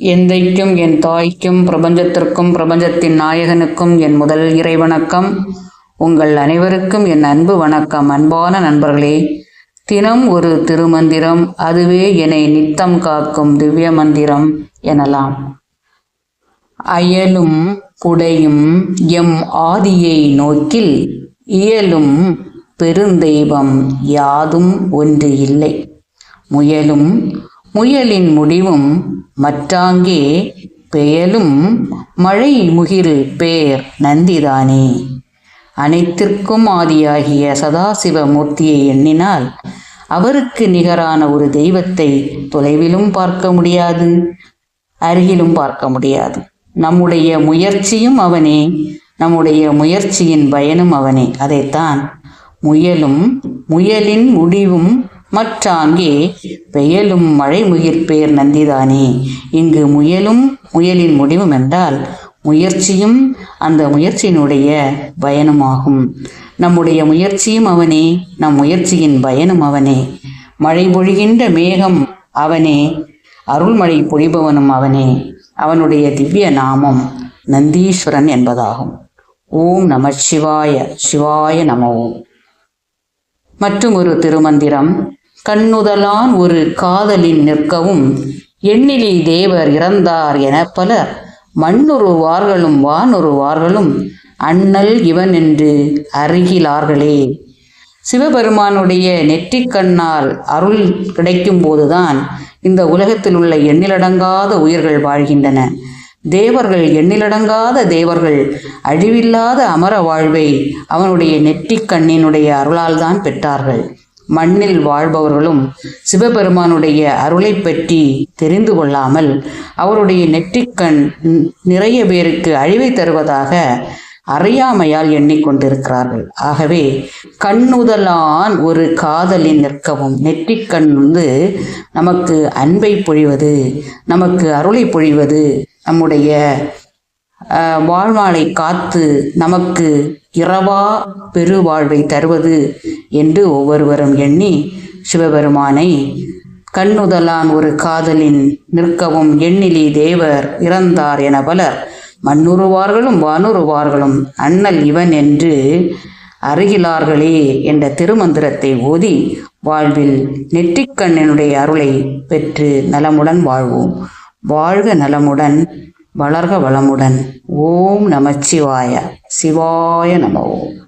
எந்தைக்கும் என் தாய்க்கும் பிரபஞ்சத்திற்கும் பிரபஞ்சத்தின் நாயகனுக்கும் என் முதல் இறைவணக்கம். உங்கள் அனைவருக்கும் என் அன்பு வணக்கம். அன்பான நண்பர்களே தினம் ஒரு திருமந்திரம் அதுவே என்னை நித்தம் காக்கும் திவ்ய மந்திரம் எனலாம். அயலும் புடையும் எம் ஆதியை நோக்கில் இயலும் பெருந்தெய்வம் யாதும் ஒன்று இல்லை. முயலும் முயலின் முடிவும் மற்றாங்கே பெயலும் மழை முகில் பேர் நந்திதானே. அனைத்திற்கும் ஆதியாகிய சதாசிவ மூர்த்தியை எண்ணினால் அவருக்கு நிகரான ஒரு தெய்வத்தை தொலைவிலும் பார்க்க முடியாது அருகிலும் பார்க்க முடியாது. நம்முடைய முயற்சியும் அவனே நம்முடைய முயற்சியின் பயனும் அவனே. அதைத்தான் முயலும் முயலின் முடிவும் மற்றாங்கே பெயலும் மழை முகிற்பேர் நந்திதானே. இங்கு முயலும் முயலின் முடிவும் என்றால் முயற்சியும் அந்த முயற்சியினுடைய பயனுமாகும். நம்முடைய முயற்சியும் அவனே நம் முயற்சியின் பயனும் அவனே. மழை பொழிகின்ற மேகம் அவனே அருள்மழை பொழிபவனும் அவனே. அவனுடைய திவ்ய நாமம் நந்தீஸ்வரன் என்பதாகும். ஓம் நம சிவாய சிவாய நம ஓம். மற்றும் ஒரு திருமந்திரம் கண்ணுதலான் ஒரு காதலின் நிற்கவும் எண்ணிலி தேவர் இறந்தார் என பலர் மண்ணுருவார்களும் வானுருவார்களும் அண்ணல் இவன் என்று அருகிலார்களே சிவபெருமானுடைய நெற்றிக் கண்ணால் அருள் கிடைக்கும் போதுதான் இந்த உலகத்தில் உள்ள எண்ணிலடங்காத உயிர்கள் வாழ்கின்றன. தேவர்கள் எண்ணிலடங்காத தேவர்கள் அழிவில்லாத அமர வாழ்வை அவனுடைய நெற்றிக் கண்ணினுடைய அருளால் தான் பெற்றார்கள். மண்ணில் வாழ்பவர்களும் சிவபெருமானுடைய அருளை பற்றி தெரிந்து கொள்ளாமல் அவருடைய நெற்றிக்கண் நிறைய பேருக்கு அழிவை தருவதாக அறியாமையால் எண்ணிக்கொண்டிருக்கிறார்கள். ஆகவே கண்ணுதலான் ஒரு காதலில் நிற்கவும் நெற்றிக்கண் வந்து நமக்கு அன்பை பொழிவது நமக்கு அருளை பொழிவது நம்முடைய வாழ்நாளை காத்து நமக்கு இரவா பெருவாழ்வை தருவது என்று ஒவ்வொருவரும் எண்ணி சிவபெருமானை கண்ணுதலான் ஒரு காதலின் நிற்கவும் எண்ணிலி தேவர் இறந்தார் என பலர் மண்ணுருவார்களும் வானுருவார்களும் அண்ணல் இவன் என்று அருகிலார்களே என்ற திருமந்திரத்தை ஓதி வாழ்வில் நெற்றிக்கண்ணினுடைய அருளை பெற்று நலமுடன் வாழ்வோம். வாழ்க நலமுடன். வளர்க வளமுடன். ஓம் நமச்சிவாய. சிவாய நம ஓம்.